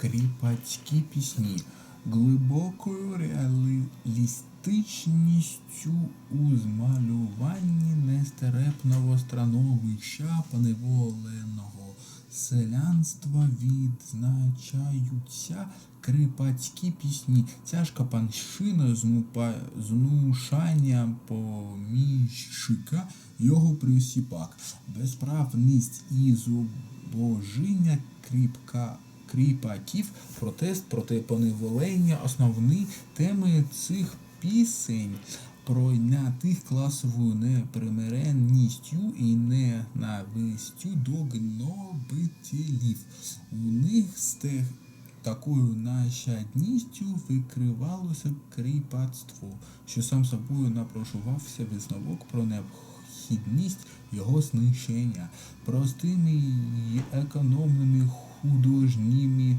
кріпацькі пісні, глибокою реалістичністю у змалюванні нестерепного становища поневоленого селянства відзначаються кріпацькі пісні, тяжка панщина знушання поміщика, його присіпак, безправність і зубожіння кріпка. Кріпаків, протест проти поневолення, основні теми цих пісень пройнятих класовою непримиренністю і ненавистю до гнобителів. У них з те- такою нащадністю викривалося кріпацтво, що сам собою напрошувався висновок про необхідність його знищення. Простими й економними художніми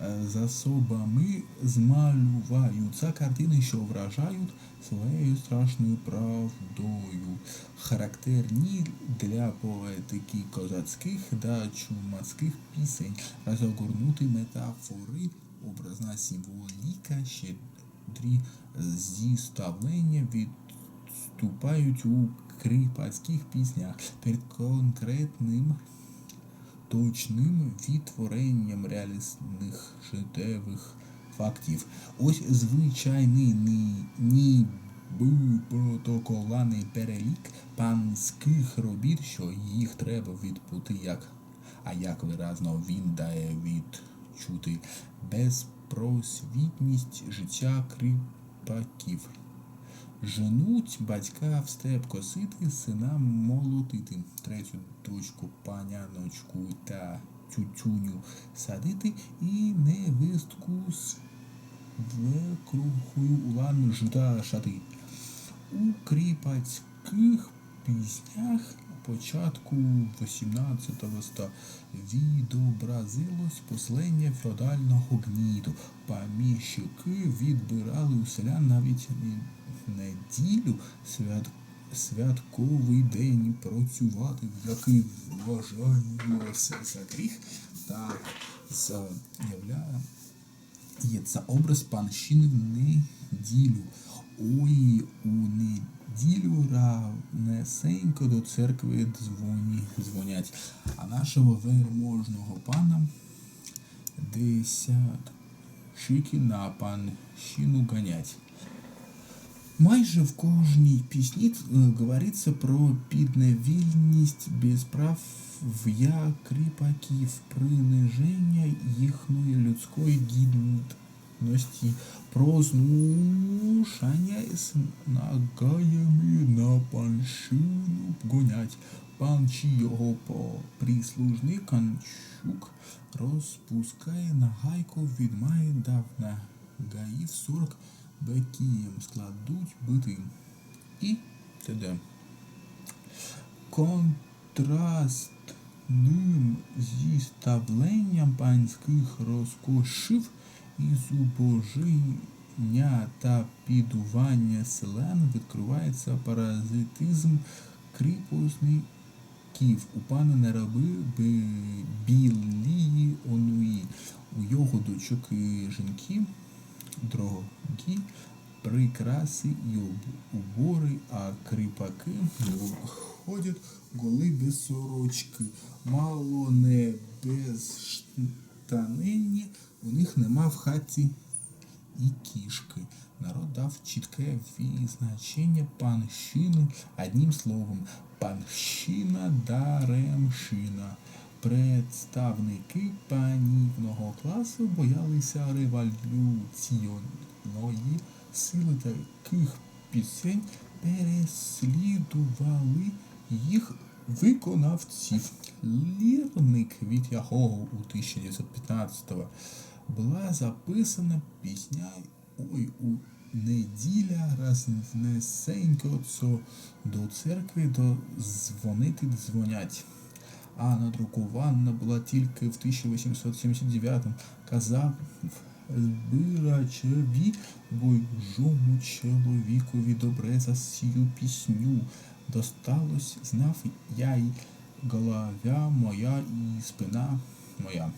е, засобами змалюваються картини, що вражають своєю страшною правдою, характерні для поетики козацьких та чумацьких пісень, розгорнуті метафори, образна символіка, щедрі зіставлення відступають у кріпацьких піснях. Перед конкретним точним відтворенням реалістичних життєвих фактів. Ось звичайний ніби протоколаний перелік панських робіт, що їх треба відбути як, а як виразно він дає відчути безпросвітність життя кріпаків. Женуть батька в степ косити, сина молотити, третю дочку паняночку та тютюню садити і невестку з викрухою улан жита шати. У кріпацьких піснях початку 18 ста відобразилось послання феодального гніду. Поміщики відбирали у селян навіть неділю свят, святковий день працювати, який вважається за гріх та заявляє це образ панщини в неділю. Ой, у неділю ранесенько до церкви дзвоні, дзвонять, а нашого верможного пана десят шики на панщину ганять. Майже в кожній пісні е, говориться про підневільність безправ'я кріпаків, приниження їхньої людської гідності, про знушання з нагаями на панщину гонять. Пан чи його прислужник Канчук розпускає нагайку від давна гаїв сорок бекієм складуть бити. І т.д. Контрастним зіставленням панських розкошів і зубожіння та підування селян відкривається паразитизм кріпосників. У пана не раби бі- білії онуї. У його дочок і жінки дорогі прикраси і убори, а кріпаки ходять голи без сорочки. Мало не без штанині, у них нема в хаті і кішки. Народ дав чітке визначення панщини одним словом панщина даремщина. Представники панівного класу боялися революційної сили таких пісень, переслідували їх виконавців. Лірник, від якого у 1915-го була записана пісня Ой у неділя разнесенько до церкви дозвонити дзвонять. А надрукована була тільки в 1879-му. Казав збирачеві бойжому чоловікові добре за сію пісню. Досталось, знав я й головя моя і спина моя.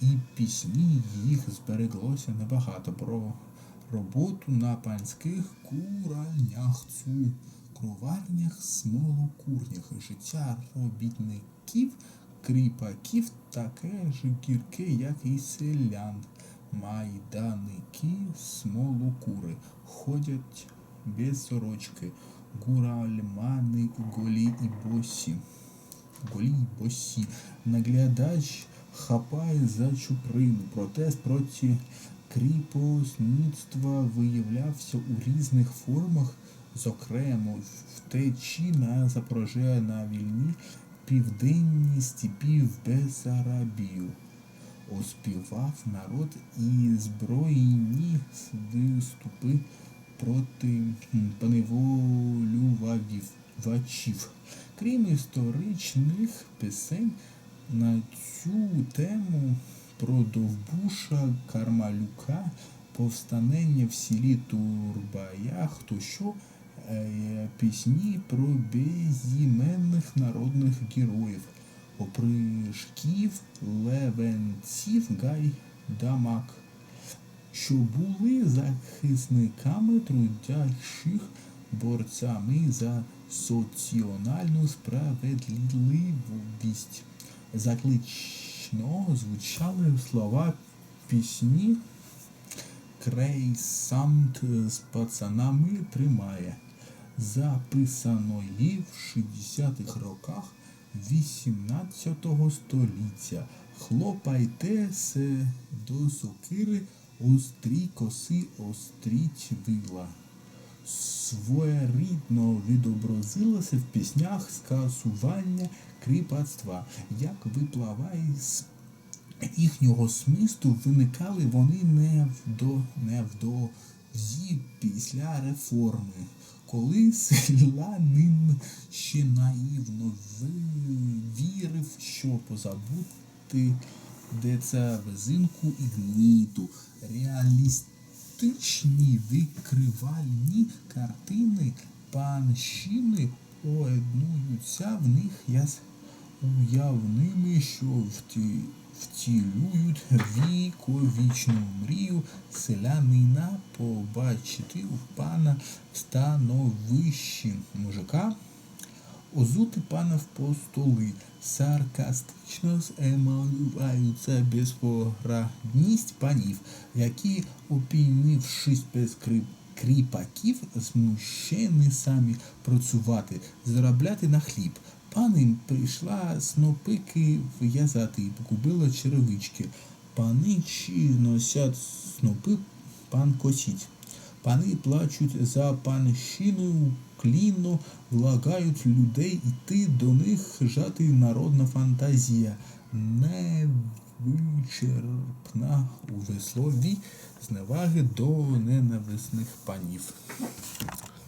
і пісні їх збереглося небагато про роботу на панських куральнях, цукроварнях, смолокурнях, життя робітників, кріпаків таке ж гірке, як і селян. Майданики, смолокури ходять без сорочки, гуральмани голі і босі. Голі й босі. Наглядач хапає за чуприну. Протест проти кріпосництва виявлявся у різних формах, зокрема втечі на Запорожжя на вільні, південні степі в Бесарабію. Оспівав народ і збройні виступи проти поневолювачів. Крім історичних пісень на цю тему про Довбуша, Кармалюка, повстанення в селі Турбаях, тощо е, пісні про безіменних народних героїв, опришків, левенців, гайдамак, що були захисниками трудящих борцями за соціональну справедливість. Заклично звучали слова пісні Крейсант з пацанами тримає, записаної в 60-х роках 18 століття. Хлопайте се до сокири, острі коси, остріть вила. Своєрідно відобразилося в піснях скасування кріпацтва, як випливає з їхнього смісту виникали вони невдо, невдовзі після реформи, коли селянин ще наївно вірив, що позабути деться везинку і гніту. Реалістичні викривальні картини панщини поєднуються в них яс уявними, що вті, втілюють віковічну мрію селянина побачити у пана в становищі мужика, озути пана в постоли, саркастично емалюваються безпорадність панів, які, опійнившись без крип кріпаків, змушені самі працювати, заробляти на хліб. Пани прийшла снопики в'язати і покупила черевички. Паничі носять снопи, пан косіть. Пани плачуть за панщиною, клінно влагають людей іти до них жати народна фантазія. Невичерпна у веслові зневаги до ненависних панів.